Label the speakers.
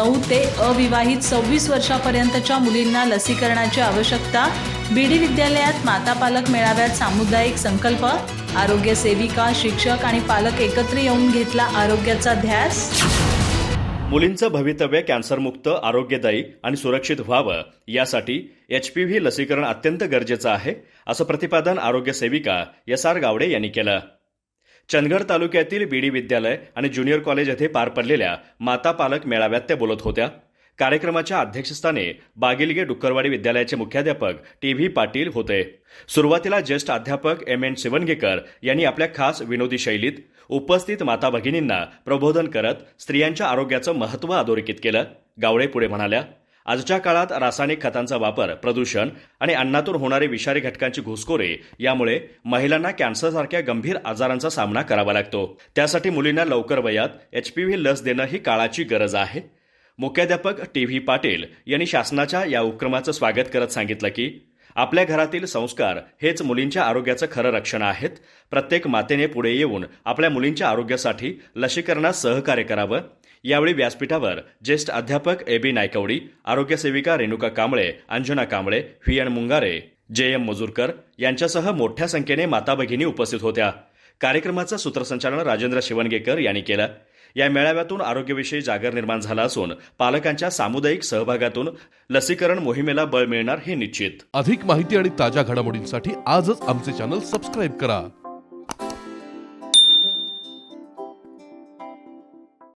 Speaker 1: नऊ ते अविवाहित सव्वीस वर्षापर्यंतच्या मुलींना लसीकरणाची आवश्यकता बीडी विद्यालयात माता पालक मेळाव्यात सामुदायिक संकल्प आरोग्य सेविका शिक्षक आणि पालक एकत्र येऊन घेतला आरोग्याचा ध्यास.
Speaker 2: मुलींचं भवितव्य कॅन्सरमुक्त आरोग्यदायी आणि सुरक्षित व्हावं यासाठी एच पी व्ही लसीकरण अत्यंत गरजेचं आहे असं प्रतिपादन आरोग्य सेविका एस आर गावडे यांनी केलं. चंदगड तालुक्यातील बीडी विद्यालय आणि ज्युनियर कॉलेज येथे पार पडलेल्या माता पालक मेळाव्यात त्या बोलत होत्या. कार्यक्रमाच्या अध्यक्षस्थानी बागिलगे डुक्करवाडी विद्यालयाचे मुख्याध्यापक टी व्ही पाटील होते. सुरुवातीला ज्येष्ठ अध्यापक एम एन शिवणगेकर यांनी आपल्या खास विनोदी शैलीत उपस्थित माता भगिनींना प्रबोधन करत स्त्रियांच्या आरोग्याचं महत्त्व अधोरेखित केलं. गावडे पुढे म्हणाल्या आजच्या काळात रासायनिक खतांचा वापर प्रदूषण आणि अन्नातून होणारे विषारी घटकांची घुसखोरी यामुळे महिलांना कॅन्सरसारख्या गंभीर आजारांचा सामना करावा लागतो. त्यासाठी मुलींना लवकर वयात एच पी व्ही लस देणं ही काळाची गरज आहे. मुख्याध्यापक टी व्ही पाटील यांनी शासनाच्या या उपक्रमाचं स्वागत करत सांगितलं की आपल्या घरातील संस्कार हेच मुलींच्या आरोग्याचं खरं रक्षण आहेत. प्रत्येक मातेने पुढे येऊन आपल्या मुलींच्या आरोग्यासाठी लसीकरणात सहकार्य करावं. यावेळी व्यासपीठावर ज्येष्ठ अध्यापक ए बी नायकवडी आरोग्य सेविका Renuka Kamble Anjana Kamble V N Mungare J M Majurkar यांच्यासह मोठ्या संख्येने माता भगिनी उपस्थित होत्या. कार्यक्रमाचं सूत्रसंचालन राजेंद्र शिवणगेकर यांनी केलं. या मेळाव्यातून आरोग्यविषयी जागर निर्माण झाला असून पालकांच्या सामुदायिक सहभागातून लसीकरण मोहिमेला बळ मिळणार हे निश्चित.
Speaker 3: अधिक माहिती आणि ताज्या घडामोडींसाठी आजच आमचे चॅनल सबस्क्राईब करा.